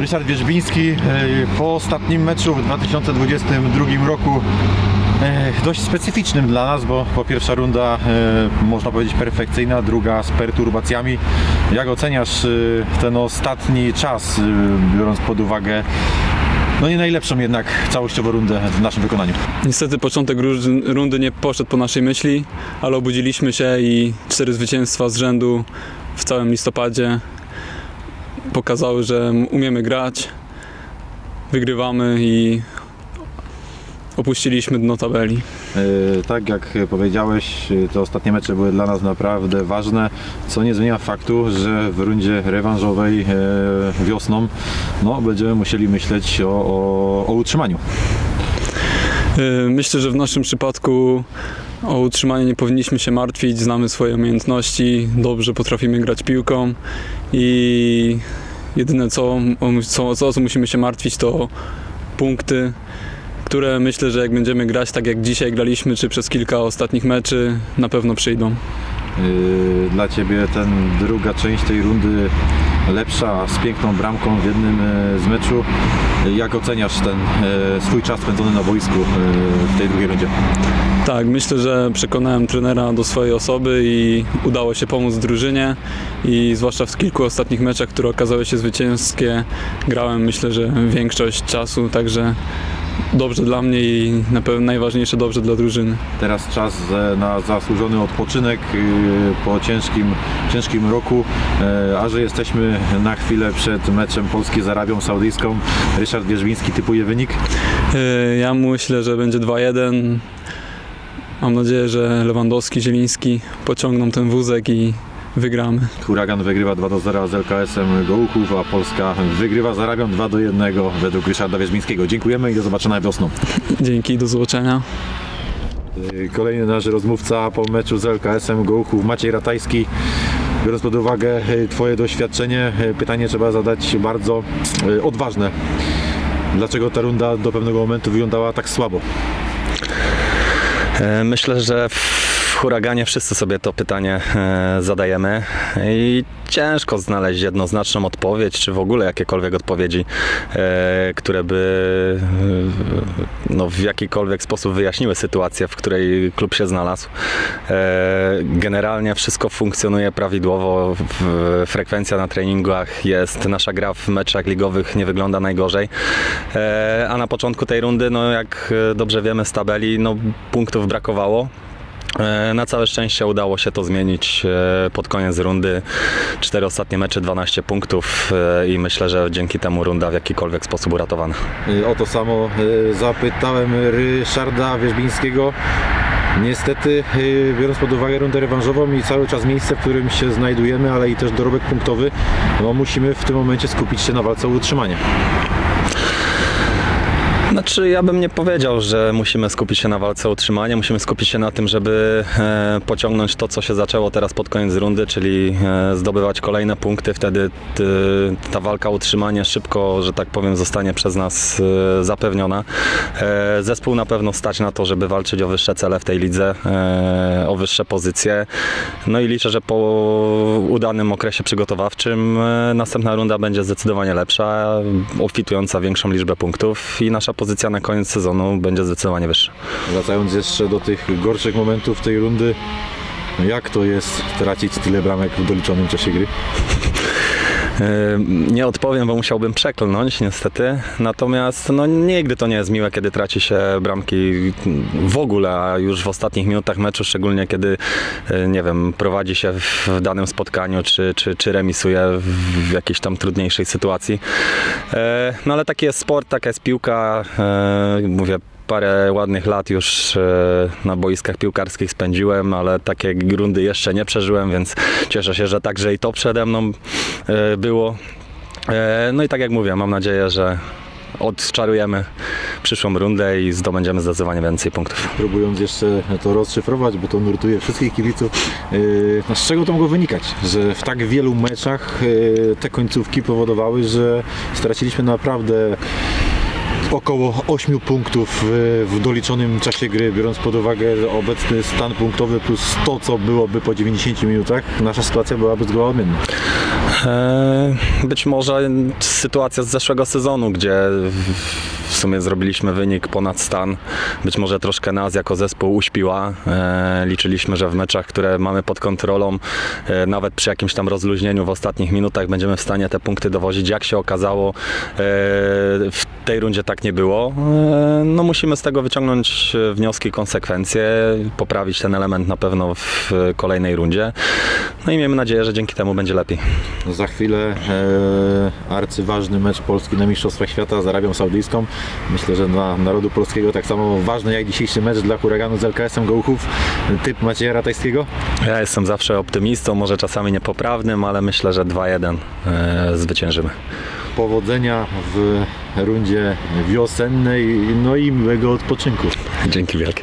Ryszard Wierzbiński e, po ostatnim meczu w 2022 roku e, dość specyficznym dla nas, bo po pierwsza runda e, można powiedzieć perfekcyjna, druga z perturbacjami. Jak oceniasz ten ostatni czas, biorąc pod uwagę no nie najlepszą jednak całościowo rundę w naszym wykonaniu? Niestety początek rundy nie poszedł po naszej myśli, ale obudziliśmy się i cztery zwycięstwa z rzędu w całym listopadzie pokazały, że umiemy grać, wygrywamy i opuściliśmy dno tabeli. E, Tak jak powiedziałeś, e, te ostatnie mecze były dla nas naprawdę ważne, co nie zmienia faktu, że w rundzie rewanżowej e, wiosną no, będziemy musieli myśleć o, o, o utrzymaniu. Yy, Myślę, że w naszym przypadku o utrzymanie nie powinniśmy się martwić. Znamy swoje umiejętności, dobrze potrafimy grać piłką i jedyne co, co, co, co musimy się martwić to punkty, które myślę, że jak będziemy grać tak jak dzisiaj graliśmy, czy przez kilka ostatnich meczy, na pewno przyjdą. E, Dla Ciebie ten druga część tej rundy lepsza, z piękną bramką w jednym e, z meczu. Jak oceniasz ten e, swój czas spędzony na boisku w tej drugiej rundzie? Tak, myślę, że przekonałem trenera do swojej osoby i udało się pomóc drużynie i zwłaszcza w kilku ostatnich meczach, które okazały się zwycięskie, grałem myślę, że większość czasu, także dobrze dla mnie i na pewno najważniejsze dobrze dla drużyny. Teraz czas na zasłużony odpoczynek e, po ciężkim, ciężkim roku, e, a że jesteśmy na chwilę przed meczem Polski z Arabią Saudyjską. Ryszard Wierzbiński typuje wynik. Yy, Ja myślę, że będzie 2-1. Mam nadzieję, że Lewandowski, Zieliński pociągną ten wózek i wygramy. Huragan wygrywa 2 do 0 z LKS-em Gołuchów, a Polska wygrywa z Arabią 2 do 1 według Ryszarda Wierzbińskiego. Dziękujemy i do zobaczenia wiosną. Dzięki, do zobaczenia. E, Kolejny nasz rozmówca po meczu z LKS-em Gołuchów, Maciej Ratajski. Biorąc pod uwagę e, Twoje doświadczenie, e, pytanie trzeba zadać bardzo odważne. Dlaczego ta runda do pewnego momentu wyglądała tak słabo? E, Myślę, że w huraganie wszyscy sobie to pytanie e, zadajemy i ciężko znaleźć jednoznaczną odpowiedź, czy w ogóle jakiekolwiek odpowiedzi, e, które by e, no, w jakikolwiek sposób wyjaśniły sytuację, w której klub się znalazł. Generalnie wszystko funkcjonuje prawidłowo, frekwencja na treningach jest, nasza gra w meczach ligowych nie wygląda najgorzej, a na początku tej rundy, no jak dobrze wiemy z tabeli, no punktów brakowało. E, Na całe szczęście udało się to zmienić e, pod koniec rundy. Cztery ostatnie mecze, 12 punktów e, i myślę, że dzięki temu runda w jakikolwiek sposób uratowana. O to samo zapytałem Ryszarda Wierzbińskiego. Niestety, biorąc pod uwagę rundę rewanżową i cały czas miejsce, w którym się znajdujemy, ale i też dorobek punktowy, no musimy w tym momencie skupić się na walce o utrzymanie. Znaczy, ja bym nie powiedział, że musimy skupić się na walce o utrzymanie. Musimy skupić się na tym, żeby e, pociągnąć to, co się zaczęło teraz pod koniec rundy, czyli e, zdobywać kolejne punkty. Wtedy ta walka o utrzymanie szybko, że tak powiem, zostanie przez nas e, zapewniona. Zespół na pewno stać na to, żeby walczyć o wyższe cele w tej lidze, o wyższe pozycje. No i liczę, że po udanym okresie przygotowawczym następna runda będzie zdecydowanie lepsza, obfitująca większą liczbę punktów i nasza pozycja na koniec sezonu będzie zdecydowanie wyższa. Wracając jeszcze do tych gorszych momentów tej rundy, jak to jest tracić tyle bramek w doliczonym czasie gry? Nie odpowiem, bo musiałbym przeklnąć niestety. Natomiast no, nigdy to nie jest miłe, kiedy traci się bramki w ogóle, a już w ostatnich minutach meczu, szczególnie kiedy e, nie wiem, prowadzi się w danym spotkaniu, czy, czy, czy remisuje w jakiejś tam trudniejszej sytuacji. E, No ale taki jest sport, taka jest piłka. E, Mówię, parę ładnych lat już e, na boiskach piłkarskich spędziłem, ale takie rundy jeszcze nie przeżyłem, więc cieszę się, że także i to przede mną e, było. E, No i tak jak mówię, mam nadzieję, że odczarujemy przyszłą rundę i zdobędziemy zdecydowanie więcej punktów. Próbując jeszcze to rozszyfrować, bo to nurtuje wszystkich kibiców, z czego to mogło wynikać? Że w tak wielu meczach te końcówki powodowały, że straciliśmy naprawdę około 8 punktów w, w doliczonym czasie gry, biorąc pod uwagę obecny stan punktowy plus to, co byłoby po 90 minutach, nasza sytuacja byłaby zgoła odmienna. E, Być może sytuacja z zeszłego sezonu, gdzie w- sumie zrobiliśmy wynik ponad stan. Być może troszkę nas jako zespół uśpiła. E, Liczyliśmy, że w meczach, które mamy pod kontrolą, e, nawet przy jakimś tam rozluźnieniu w ostatnich minutach będziemy w stanie te punkty dowozić. Jak się okazało, w tej rundzie tak nie było. No musimy z tego wyciągnąć wnioski, konsekwencje, poprawić ten element na pewno w kolejnej rundzie. No i miejmy nadzieję, że dzięki temu będzie lepiej. Za chwilę e, arcyważny mecz Polski na Mistrzostwach Świata z Arabią Saudyjską. Myślę, że dla narodu polskiego tak samo ważny jak dzisiejszy mecz dla huraganu z LKS-em Gołuchów. Typ Macieja Ratajskiego? Ja jestem zawsze optymistą, może czasami niepoprawnym, ale myślę, że 2-1 e, zwyciężymy. Powodzenia w rundzie wiosennej, no i miłego odpoczynku. Dzięki wielkie.